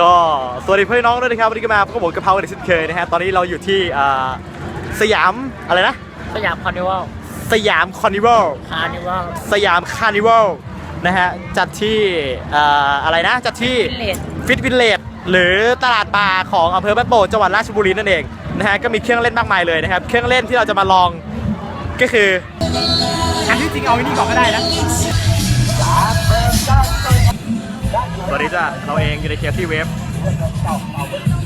ก็สวัสดีเพื่อนน้องด้วยนะครับวันนี้ก็มาพบกับผมกะเพรากันอีกเช่นเคยนะฮะตอนนี้เราอยู่ที่อ่าสยามอะไรนะ สยามคอนดิวัลสยามคอร์นิวัลคาร์นิวัลสยามคาร์นิวัลนะฮะจัดที่อ่าอะไรนะจัดที่เลสฟิตวิลเลจหรือตลาดปลาของอำเภอบ้านโป่งจังหวัดราชบุรีนั่นเองนะฮะก็มีเครื่องเล่นมากมายเลยนะครับเครื่องเล่นที่เราจะมาลองก็คืออันที่จริงเอาไว้นี่ก่อนก็ได้นะ สวัสดีจ้ะเราเองอยู่ในเคสที่เวฟ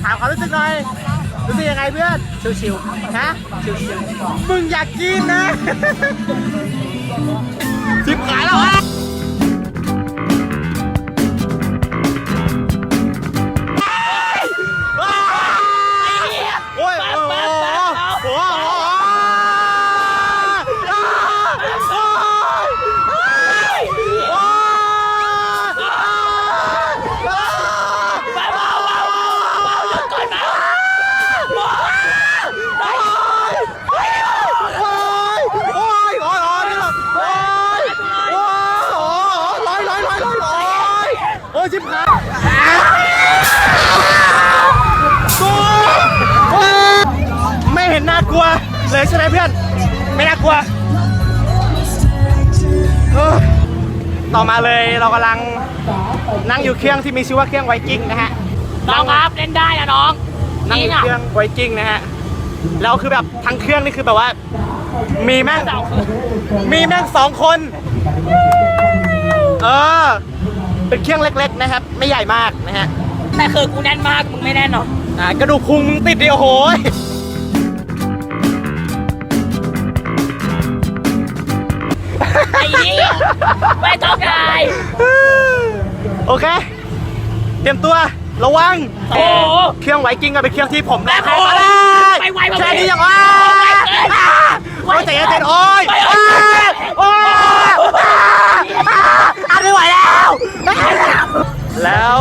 ถามความรู้สึกหน่อย รู้สึกยังไงเพื่อน ชิวฮะชิลๆมึงอยากกินนะ ชิบหายแล้วฮะ ชิบหายกูไม่เห็นน่ากลัวเลยใช่ไหมเพื่อน ไม่น่ากลัวเออต่อมาเลยเรากำลังนั่งอยู่เครื่องที่มีชื่อว่าเครื่องไวกิ้งนะฮะๆน้องครับเล่นได้นะน้องนั่งอยู่อะเครื่องไวกิ้งนะฮะแล้วคือแบบทั้งเครื่องนี่คือแบบว่า มีแม่งสองคนมีแม่งสองคน เออ เป็นเครื่องเล็กๆนะครับ ไม่ใหญ่มากนะฮะ แต่คือกูแน่นมากมึงไม่แน่นหรอกอ่ากระดูกพุงมึงติดดิโอ้โหยไอ้นี่ไม่ต้องได้โอเค เตรียมตัว ระวัง โอ้โห เครื่องไวกิ้งก็เป็นเครื่องที่ผมได้โอ้โหมาเลยไปไวกว่าแค่นี้นี้ยังว่าไวเกิน โอ้ยใจเย็นๆโอ้ยไปโอ้ยโอ้ยอะไม่ไหวแล้ว แล้ว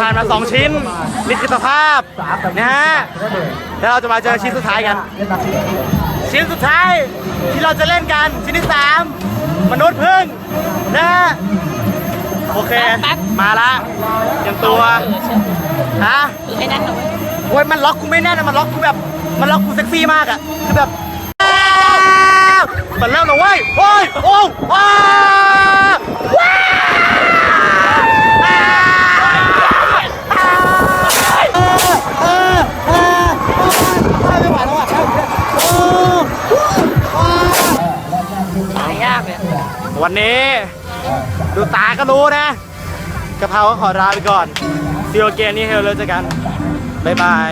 ผ่านมา 2 ชิ้นนี่คือสภาพนะฮะแล้วเราจะมาเจอชิ้นสุดท้ายกัน ชิ้นสุดท้ายที่เราจะเล่นกันชิ้นที่ 3 มนุษย์พึ่งนะฮะโอเค มาละเตรียมตัวฮะคือให้แน่นหน่อยโอ้ยมันล็อกกูไม่แน่นอะมันล็อกกูแบบมันล็อกกูเซ็กซี่มากอะคือแบบมันเริ่มแล้วเว้ยโอ้ยโอ้ยว้า วันนี้ดูตาก็รู้นะกะเพราก็ขอลาไปก่อนซีโอเกนนี่เฮลเลยเจอกัน บ๊ายบาย